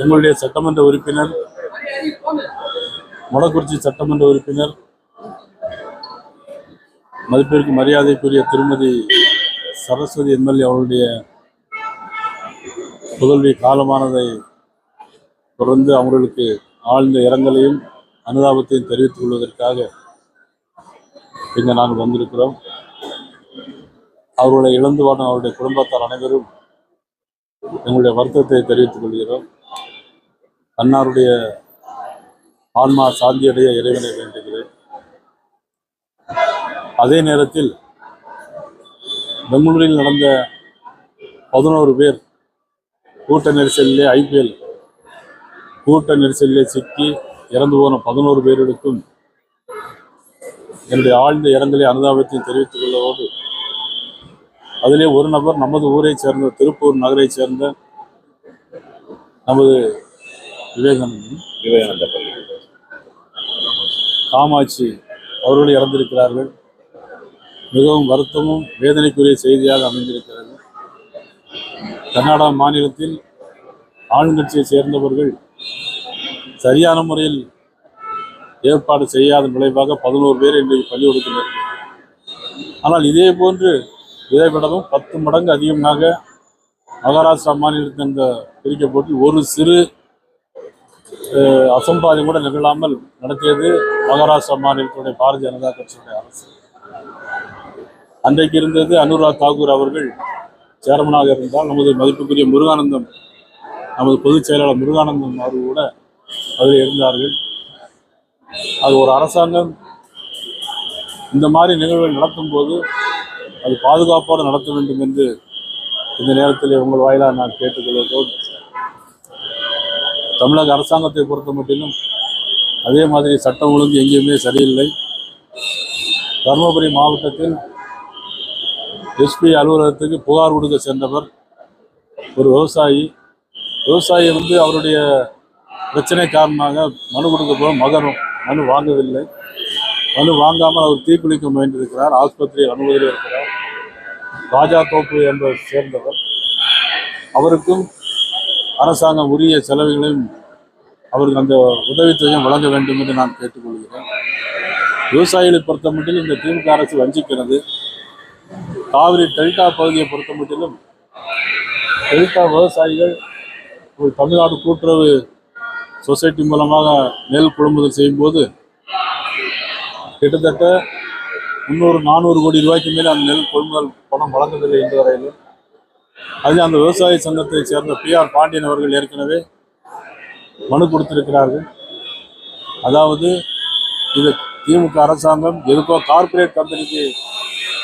எங்களுடைய சட்டமன்ற உறுப்பினர் மொடக்குறிச்சி சட்டமன்ற உறுப்பினர் மதிப்பிற்கு மரியாதைக்குரிய திருமதி சரஸ்வதி எம்எல்ஏ அவருடைய புதல்வி காலமானதை தொடர்ந்து அவர்களுக்கு ஆழ்ந்த இரங்கலையும் அனுதாபத்தையும் தெரிவித்துக் கொள்வதற்காக இங்கே நாங்கள் வந்திருக்கிறோம். அவர்களை இழந்து வாடும் அவருடைய குடும்பத்தார் அனைவரும் எங்களுடைய வருத்தத்தை தெரிவித்துக் கொள்கிறோம். அன்னாருடைய ஆன்மா சாந்தியடைய இறைவனை வேண்டுகிறேன். அதே நேரத்தில் பெங்களூரில் நடந்த பதினோரு பேர் கூட்ட நெரிசலிலே ஐபிஎல் கூட்ட நெரிசலிலே சிக்கி இறந்து போன பதினோரு பேர்களுக்கும் என்னுடைய ஆழ்ந்த இரங்கலை அனுதாபத்தையும் தெரிவித்துக் கொள்வதோடு அதிலே ஒரு நபர் நமது ஊரைச் சேர்ந்த திருப்பூர் நகரைச் சேர்ந்த நமது விவேகானந்தன். விவேகானந்த பள்ளி. காமாட்சி அவர்கள் இறந்திருக்கிறார்கள். மிகவும் வருத்தமும் வேதனைக்குரிய செய்தியாக அமைந்திருக்கிறது. கர்நாடகா மாநிலத்தில் ஆளுங்கட்சியை சேர்ந்தவர்கள் சரியான முறையில் ஏற்பாடு செய்யாத விளைவாக பதினோரு பேர் இன்றைக்கு பள்ளிக்கூடத்தில் ஆனால் இதே போன்று இதைவிடவும் பத்து மடங்கு அதிகமாக மகாராஷ்டிரா மாநிலத்தின் பிரிக்க பிரிக்கப்பட்டு ஒரு சிறு அஹ், கூட நிகழாமல் நடத்தியது மகாராஷ்டிரா மாநிலத்துடைய பாரதிய ஜனதா கட்சியுடைய அரசு. அன்றைக்கு இருந்தது அனுராக் தாகூர் அவர்கள் சேர்மனாக இருந்தால் நமது மதிப்புக்குரிய முருகானந்தம் நமது பொதுச் செயலாளர் முருகானந்தம் அவர்கள் கூட அதில் இருந்தார்கள். அது ஒரு அரசாங்கம். இந்த மாதிரி நிகழ்வுகள் நடத்தும் போது அது பாதுகாப்போடு நடத்த வேண்டும் என்று இந்த நேரத்தில் உங்கள் வாயிலாக நான் கேட்டுக்கொள்வதோடு தமிழக அரசாங்கத்தை பொறுத்த மட்டிலும் அதே மாதிரி சட்டம் ஒழுங்கு எங்கேயுமே சரியில்லை. தருமபுரி மாவட்டத்தில் எஸ்பி அலுவலகத்துக்கு புகார் கொடுக்க சென்றவர் ஒரு விவசாயி. விவசாயி வந்து அவருடைய பிரச்சனை காரணமாக மனு கொடுக்க போக மகனும் மனு வாங்கவில்லை. மனு வாங்காமல் அவர் தீக்குளிக்க முயன்றிருக்கிறார். ஆஸ்பத்திரியில் அனுமதியில் இருக்கிறார். ராஜா தோப்பு என்பவர் சேர்ந்தவர். அவருக்கும் அரசாங்கம் உரிய செலவுகளையும் அவருக்கு அந்த உதவித்தொகையும் வழங்க வேண்டும் என்று நான் கேட்டுக்கொள்கிறேன். விவசாயிகளை பொறுத்த மட்டிலும் இந்த திமுக அரசு வஞ்சிக்கிறது. காவிரி டெல்டா பகுதியை பொறுத்த மட்டிலும் டெல்டா விவசாயிகள் ஒரு தமிழ்நாடு கூட்டுறவு சொசைட்டி மூலமாக நெல் கொள்முதல் செய்யும்போது கிட்டத்தட்ட முந்நூறு நானூறு கோடி ரூபாய்க்கு மேலே அந்த நெல் கொள்முதல் பணம் வழங்கவில்லை இன்று வரையிலும் அது அந்த விவசாய சங்கத்தை சேர்ந்த பி ஆர் பாண்டியன் அவர்கள் ஏற்கனவே மனு கொடுத்திருக்கிறார்கள். அதாவது இது திமுக அரசாங்கம் எதுக்கோ கார்ப்பரேட் கம்பெனிக்கு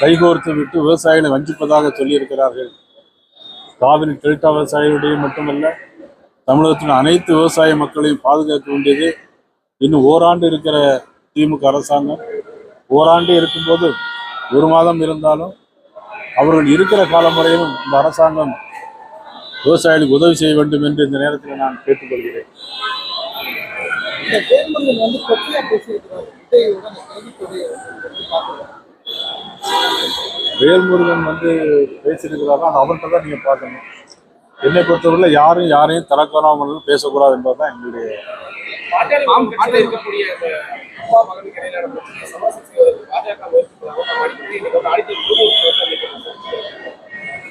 கைகோர்த்து விட்டு விவசாயிகளை வஞ்சிப்பதாக சொல்லியிருக்கிறார்கள். காவிரி டெல்டா விவசாயிகளுடைய மட்டுமல்ல தமிழகத்தின் அனைத்து விவசாய மக்களையும் பாதுகாக்க வேண்டியது இன்னும் ஓராண்டு இருக்கிற திமுக அரசாங்கம். ஓராண்டு இருக்கும்போது ஒரு மாதம் இருந்தாலும் அவர்கள் இருக்கிற காலம் வரையிலும் இந்த அரசாங்கம் விவசாயிகளுக்கு உதவி செய்ய வேண்டும் என்று இந்த நேரத்தில் நான் கேட்டுக்கொள்கிறேன். வேல்முருகன் வந்து பேசியிருக்கிறாரா? அது அவர்கிட்ட தான் நீங்கள் பார்க்கணும். என்னை பொறுத்தவரையில் யாரும் யாரையும் தரக்குறாமல் பேசக்கூடாது என்பதுதான் எங்களுடைய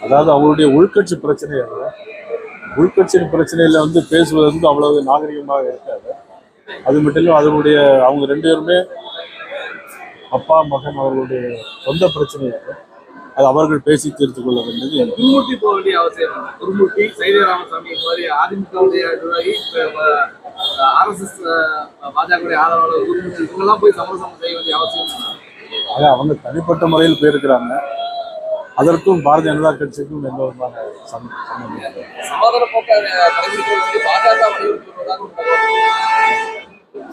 அதாவது அவங்களுடைய உள்கட்சி பிரச்சனை அல்ல உள்கட்சி பிரச்சனையில வந்து பேசுவது வந்து அவ்வளவு நாகரிகமாக இருக்காது. அது மட்டும் இல்லை அதனுடைய அவங்க ரெண்டு பேருமே அப்பா மகன் அவர்களுடைய சொந்த பிரச்சனை அது. அவர்கள் பேசி தீர்த்து கொள்ள வேண்டியது எனக்கு. குருமூர்த்தி போக வேண்டிய அவசியம் இல்லை குருமூர்த்தி சைதே ராமசாமி இந்த மாதிரி அதிமுகவுடைய ஆர்எஸ்எஸ் பாஜக ஆதரவாளர் இவங்கெல்லாம் போய் சமரசம் செய்ய வேண்டிய அவசியம். ஆக அவங்க தனிப்பட்ட முறையில் போயிருக்கிறாங்க அதற்கும் பாரதிய ஜனதா கட்சிக்கும் எந்த விதமான. சமாதான போக்கை.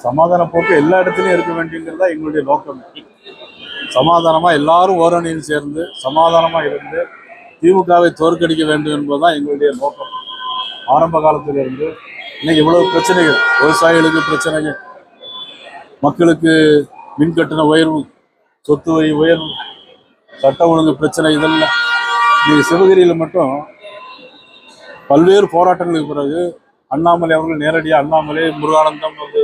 சமாதான போக்கு எல்லா இடத்துலையும் இருக்க வேண்டியங்கிறது தான் எங்களுடைய நோக்கம் சமாதானமா எல்லாரும் ஓரணியில் சேர்ந்து சமாதானமா இருந்து திமுகவை தோற்கடிக்க வேண்டும் என்பதுதான் எங்களுடைய நோக்கம் ஆரம்ப காலத்திலிருந்து இன்னைக்கு இவ்வளவு பிரச்சனைகள்? விவசாயிகளுக்கு பிரச்சனைகள். மக்களுக்கு மின் கட்டண உயர்வு சொத்து வரி உயர்வு சட்ட ஒழுங்கு பிரச்சனை இதெல்லாம். இன்னைக்கு சிவகிரியில் மட்டும் பல்வேறு போராட்டங்களுக்கு பிறகு அண்ணாமலை அவர்கள் நேரடியாக அண்ணாமலை முருகானந்தம் வந்து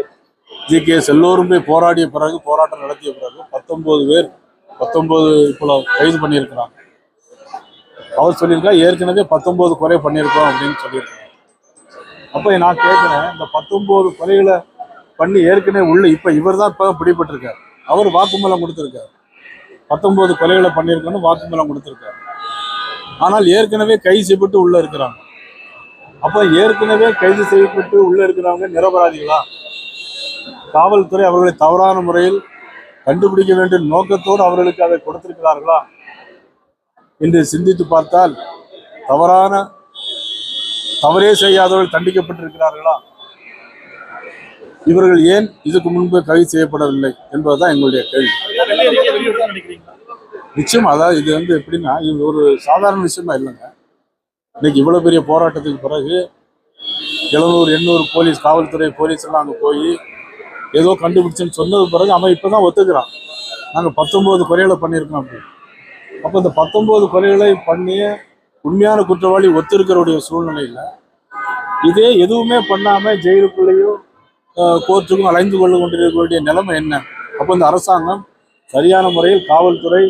ஜி. கேஸ் எல்லோரும் போய் போராடிய பிறகு போராட்டம் நடத்திய பிறகு பத்தொன்பது பேர் பத்தொன்பது இப்போ கைது பண்ணியிருக்கிறாங்க. அவர் சொல்லியிருக்கா ஏற்கனவே பத்தொன்பது குறை பண்ணியிருக்கோம் அப்படின்னு சொல்லியிருக்காங்க. அப்போ நான் கேட்குறேன் இந்த பத்தொன்பது கொலைகளை பண்ணி ஏற்கனவே உள்ள இப்போ இவர் தான் இப்போ பிடிபட்டிருக்கார். அவர் வாக்குமூலம் கொடுத்துருக்காரு. பத்தொன்பது கொலைகளை பண்ணியிருக்கோன்னு வாக்குமூலம் கொடுத்துருக்காரு. ஆனால் ஏற்கனவே கைது செய்யப்பட்டு உள்ள இருக்கிறாங்க. அப்போ ஏற்கனவே கைது செய்யப்பட்டு உள்ள இருக்கிறவங்க நிரபராதிகளா? காவல்துறை அவர்களை தவறான முறையில் கண்டுபிடிக்க வேண்டிய நோக்கத்தோடு அவர்களுக்கு அதை கொடுத்திருக்கிறார்களா? என்று சிந்தித்து பார்த்தால் தவறான தவறே செய்யாதவர்கள் தண்டிக்கப்பட்டிருக்கிறார்களா? இவர்கள் ஏன் இதுக்கு முன்பு கைது செய்யப்படவில்லை என்பதுதான் எங்களுடைய கேள்வி. நிச்சயம் அதாவது இது வந்து எப்படின்னா இது ஒரு சாதாரண விஷயமா இல்லைங்க. இன்னைக்கு இவ்வளோ பெரிய போராட்டத்துக்கு பிறகு எழுநூறு எண்ணூறு போலீஸ் காவல்துறை போலீஸ் எல்லாம் அங்கே போய் ஏதோ கண்டுபிடிச்சுன்னு சொன்னது பிறகு அவன் இப்போ தான் ஒத்துக்கிறான். நாங்கள் பத்தொம்போது குறைகளை பண்ணியிருக்கோம் அப்படி அப்போ இந்த பத்தொம்போது குறைகளை பண்ணி உண்மையான குற்றவாளி ஒத்திருக்கிறவுடைய சூழ்நிலையில் இதே எதுவுமே பண்ணாமல் ஜெயிலுக்குள்ளேயும் கோர்ட்டுக்கும் அலைந்து கொண்டு கொண்டிருக்கக்கூடிய நிலைமை என்ன? அப்போ இந்த அரசாங்கம் சரியான முறையில் காவல்துறை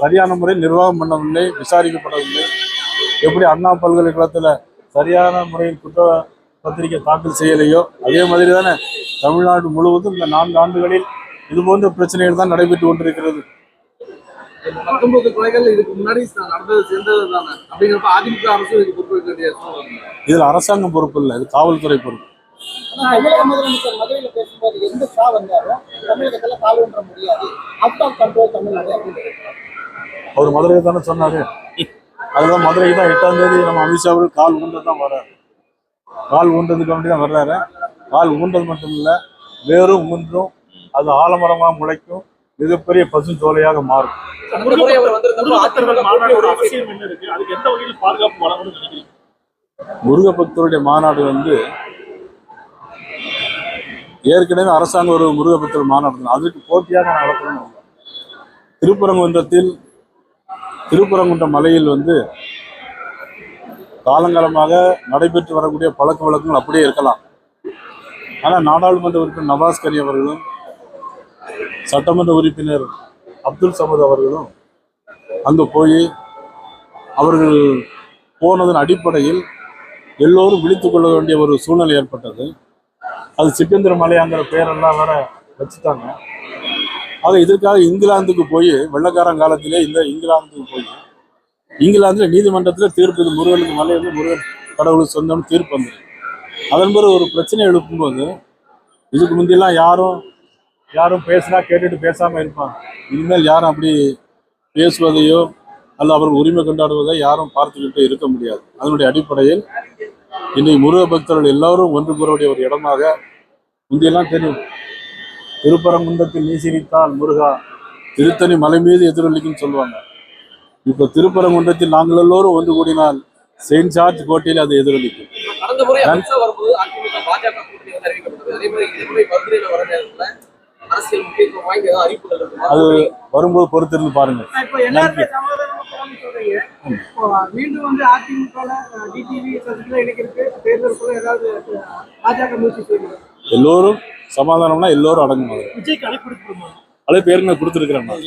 சரியான முறையில் நிர்வாகம் பண்ணவில்லை விசாரிக்கப்படவில்லை. எப்படி அண்ணா பல்கலைக்கழகத்தில் சரியான முறையில் குற்ற பத்திரிகை தாக்கல் செய்யலையோ அதே மாதிரி தானே தமிழ்நாடு முழுவதும் இந்த நான்கு ஆண்டுகளில் இது போன்ற பிரச்சனைகள் தான் நடைபெற்று கொண்டிருக்கிறது. பத்தொன்பது கொலைகள் இதுக்கு முன்னாடி நடந்தது சேர்ந்தது தானே? அப்படிங்கிறப்ப அதிமுக அரசு இதுக்கு பொறுப்பேற்க வேண்டிய இதில் அரசாங்கம் பொறுப்பு இல்லை இது காவல்துறை பொறுப்பு. ஆனா தமிழக முதலமைச்சர் மதுரையில பேசும்போது எந்த சா வந்தாலும் தமிழகத்துல கால் ஒன்ற முடியாது. அவுட் ஆஃப் கண்ட்ரோல் தமிழ்நாடு அவர் மதுரையை தானே சொன்னாரு. அதுதான் மதுரைக்கு தான் எட்டாம் தேதி நம்ம அமித்ஷா அவர்கள் கால் ஊன்றது தான் வர்றாரு. கால் ஊன்றதுக்கு வேண்டி தான் வர்றாரு. கால் ஊன்றது மட்டும் இல்லை வேரும் ஊன்றும் அது ஆலமரமாக முளைக்கும். மிகப்பெரிய பசுஞ்சோலையாக மாறும். முருகபக்தருடைய மாநாடு வந்து ஏற்கனவே அரசாங்கம் ஒரு முருகபக்தர் மாநாடு. அதுக்கு போட்டியாக நடத்தணும். திருப்பரங்குன்றத்தில் திருப்பரங்குன்றம் மலையில் வந்து காலங்காலமாக நடைபெற்று வரக்கூடிய பழக்க வழக்கங்கள் அப்படியே இருக்கலாம். ஆனால் நாடாளுமன்ற உறுப்பினர் நவாஸ் கனி அவர்களும் சட்டமன்ற உறுப்பினர் அப்துல் சமத் அவர்களும் அங்கே போய் அவர்கள் போனதன் அடிப்படையில் எல்லோரும் விழித்து கொள்ள வேண்டிய ஒரு சூழ்நிலை ஏற்பட்டது. அது சிக்கந்தர் மலையாங்கிற பேரெல்லாம் வேற வச்சுட்டாங்க. ஆக இதற்காக இங்கிலாந்துக்கு போய் வெள்ளக்காரன் காலத்திலே இந்த இங்கிலாந்துக்கு போய் இங்கிலாந்தில் நீதிமன்றத்தில் தீர்ப்பு இது முருகனுக்கு மலை வந்து முருகன் கடவுளுக்கு சொந்தம்னு தீர்ப்பு வந்தது. அதன் பிறகு ஒரு பிரச்சனை எழுப்பும்போது இதுக்கு முந்தியெல்லாம் யாரும் யாரும் பேசினா கேட்டுட்டு பேசாம இருப்பாங்க. இனிமேல் யாரும் அப்படி பேசுவதையோ அல்ல அவர்கள் உரிமை கொண்டாடுவதை யாரும் பார்த்துக்கிட்டு இருக்க முடியாது. அதனுடைய அடிப்படையில் இன்னைக்கு முருக பக்தர்கள் எல்லாரும் ஒன்று கூறக்கூடிய ஒரு இடமாக முந்தியெல்லாம் தெரியும். திருப்பரங்குன்றத்தில் நீ சிரித்தால் முருகா திருத்தணி மலை மீது எதிரொலிக்குன்னு சொல்லுவாங்க. இப்போ திருப்பரங்குன்றத்தில் நாங்கள் எல்லோரும் ஒன்று கூடினால் செயின்ட் ஜார்ஜ் கோட்டையில் அது எதிரொலிக்கும். கடந்த முறை அமித்ஷா வரும்போது அதிமுக பாஜக கூட்டணி வந்து அறிவிக்கப்பட்டது. அதே மாதிரி இந்த முறை மதுரையில வர நேரத்துல அரசியல் முக்கியத்துவம் வாய்ந்த ஏதாவது அறிவிப்புகள் இருக்குமா? அது வரும்போது பாருங்க போகணும்னு சொல்றீங்க இப்போ மீண்டும் வந்து அதிமுக டிடிவி சசிகலா இணைக்கிறதுக்கு தேர்தலுக்குள்ள ஏதாவது அஹ், பாஜக முயற்சி எல்லோரும் சமாதானம்னா எல்லோரும் அடங்குவாங்க விஜய்க்கு அழைப்பு கொடுக்கணுமா? அழைப்பு ஏற்கனவே கொடுத்துருக்குறேன் நான்